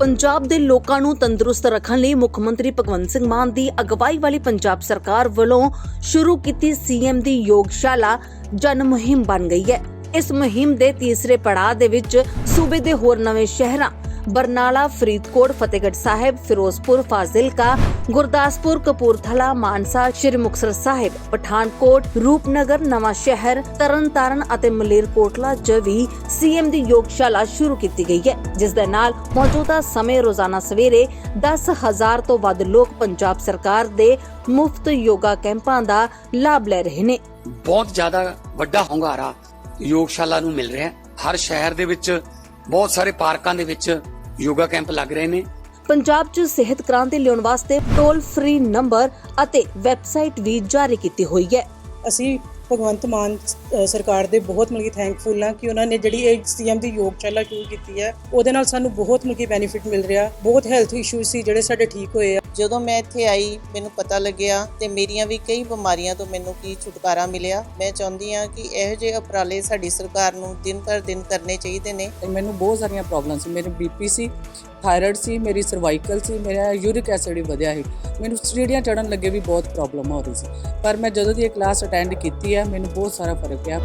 ਪੰਜਾਬ ਦੇ ਲੋਕਾਂ ਨੂੰ ਤੰਦਰੁਸਤ ਰੱਖਣ ਲਈ ਮੁੱਖ ਮੰਤਰੀ ਭਗਵੰਤ ਸਿੰਘ ਮਾਨ ਦੀ ਅਗਵਾਈ ਵਾਲੀ ਪੰਜਾਬ ਸਰਕਾਰ ਵੱਲੋਂ ਸ਼ੁਰੂ ਕੀਤੀ ਸੀਐਮ ਦੀ ਯੋਗਸ਼ਾਲਾ ਜਨ ਮੁਹਿੰਮ ਬਣ ਗਈ ਹੈ। ਇਸ ਮੁਹਿੰਮ ਦੇ ਤੀਸਰੇ ਪੜਾਅ ਦੇ ਵਿੱਚ ਸੂਬੇ ਦੇ ਹੋਰ ਨਵੇਂ ਸ਼ਹਿਰਾਂ ਬਰਨਾਲਾ, ਫਰੀਦਕੋਟ, ਫਤਿਹਗੜ੍ਹ ਸਾਹਿਬ, ਫਿਰੋਜ਼ਪੁਰ, ਫਾਜ਼ਿਲਕਾ, ਗੁਰਦਾਸਪੁਰ, ਕਪੂਰਥਲਾ, ਮਾਨਸਾ, ਸ਼੍ਰੀ ਮੁਕਤਸਰ ਸਾਹਿਬ, ਪਠਾਨਕੋਟ, ਰੂਪਨਗਰ, ਨਵਾਂ ਸ਼ਹਿਰ, ਤਰਨਤਾਰਨ ਅਤੇ ਮਲੇਰਕੋਟਲਾ 'ਚ ਵੀ ਸੀਐਮ ਦੀ ਯੋਗਸ਼ਾਲਾ ਸ਼ੁਰੂ ਕੀਤੀ ਗਈ ਹੈ, ਜਿਸ ਦੇ ਨਾਲ ਮੌਜੂਦਾ ਸਮੇਂ ਰੋਜ਼ਾਨਾ ਸਵੇਰੇ 10000 ਤੋਂ ਵੱਧ ਲੋਕ ਪੰਜਾਬ ਸਰਕਾਰ ਦੇ ਮੁਫਤ ਯੋਗਾ ਕੈਂਪਾਂ ਦਾ ਲਾਭ ਲੈ ਰਹੇ ਨੇ। ਬਹੁਤ ਜ਼ਿਆਦਾ ਵੱਡਾ ਹੁੰਗਾਰਾ ਯੋਗਸ਼ਾਲਾ ਨੂੰ ਮਿਲ ਰਿਹਾ ਹੈ। ਹਰ ਸ਼ਹਿਰ ਦੇ ਵਿੱਚ ਬਹੁਤ ਸਾਰੇ ਪਾਰਕਾਂ ਦੇ ਵਿੱਚ ਯੋਗਾ ਕੈਂਪ ਲੱਗ ਰਹੇ ਨੇ। ਪੰਜਾਬ 'ਚ ਸਿਹਤ ਕ੍ਰਾਂਤੀ ਲਿਆਉਣ ਵਾਸਤੇ ਟੋਲ ਫ੍ਰੀ ਨੰਬਰ ਅਤੇ ਵੈਬਸਾਈਟ ਵੀ ਜਾਰੀ ਕੀਤੀ ਹੋਈ ਹੈ। ਅਸੀਂ ਭਗਵੰਤ ਮਾਨ ਸਰਕਾਰ ਦੇ ਬਹੁਤ ਮਿਲਕੀ ਥੈਂਕਫੁਲ ਹਾਂ ਕਿ ਉਹਨਾਂ ਨੇ ਜਿਹੜੀ ਇਹ ਸੀਐਮ ਦੀ ਯੋਗਸ਼ਾਲਾ ਸ਼ੁਰੂ ਕੀਤੀ ਹੈ ਉਹਦੇ ਨਾਲ ਸਾਨੂੰ ਬਹੁਤ ਮਿਲਕੀ ਬੈਨੀਫਿਟ ਮਿਲ ਰਿਹਾ ਬਹੁਤ ਹੈਲਥ ਇਸ਼ੂਜ਼ ਸੀ ਜਿਹੜੇ ਸਾਡੇ ਠੀਕ ਹੋਏ ਆ। ਜਦੋਂ ਮੈਂ ਇੱਥੇ ਆਈ ਮੈਨੂੰ ਪਤਾ ਲੱਗਿਆ ਤੇ ਮੇਰੀਆਂ ਵੀ ਕਈ ਬਿਮਾਰੀਆਂ ਤੋਂ ਮੈਨੂੰ ਕੀ ਛੁਟਕਾਰਾ ਮਿਲਿਆ। ਮੈਂ ਚਾਹੁੰਦੀ ਹਾਂ ਕਿ ਇਹੋ ਜਿਹੇ ਉਪਰਾਲੇ ਸਾਡੀ ਸਰਕਾਰ ਨੂੰ ਦਿਨ ਪਰ ਦਿਨ ਕਰਨੇ ਚਾਹੀਦੇ ਨੇ। ਤੇ ਮੈਨੂੰ ਬਹੁਤ ਸਾਰੀਆਂ ਪ੍ਰੋਬਲਮ ਸੀ। ਮੇਰੇ ਬੀਪੀ ਸੀ ਥਾਇਰਾਇਡ ਸੀ ਮੇਰੀ ਸਰਵਾਈਕਲ ਸੀ ਮੇਰਾ ਯੂਰਿਕ ਐਸਿਡ ਵੀ ਵਧਿਆ ਸੀ। ਮੈਨੂੰ ਸੀੜੀਆਂ ਚੜਨ ਲੱਗੇ ਵੀ ਬਹੁਤ ਪ੍ਰੋਬਲਮ ਹੋ ਰਹੀ ਸੀ। ਪਰ ਮੈਂ ਜਦੋਂ ਦੀ ਇਹ ਕਲਾਸ ਅਟੈਂਡ ਕੀਤੀ ਹੈ ਆ ਮੈਨੂੰ ਬਹੁਤ ਸਾਰਾ ਫ਼ਰਕ ਪਿਆ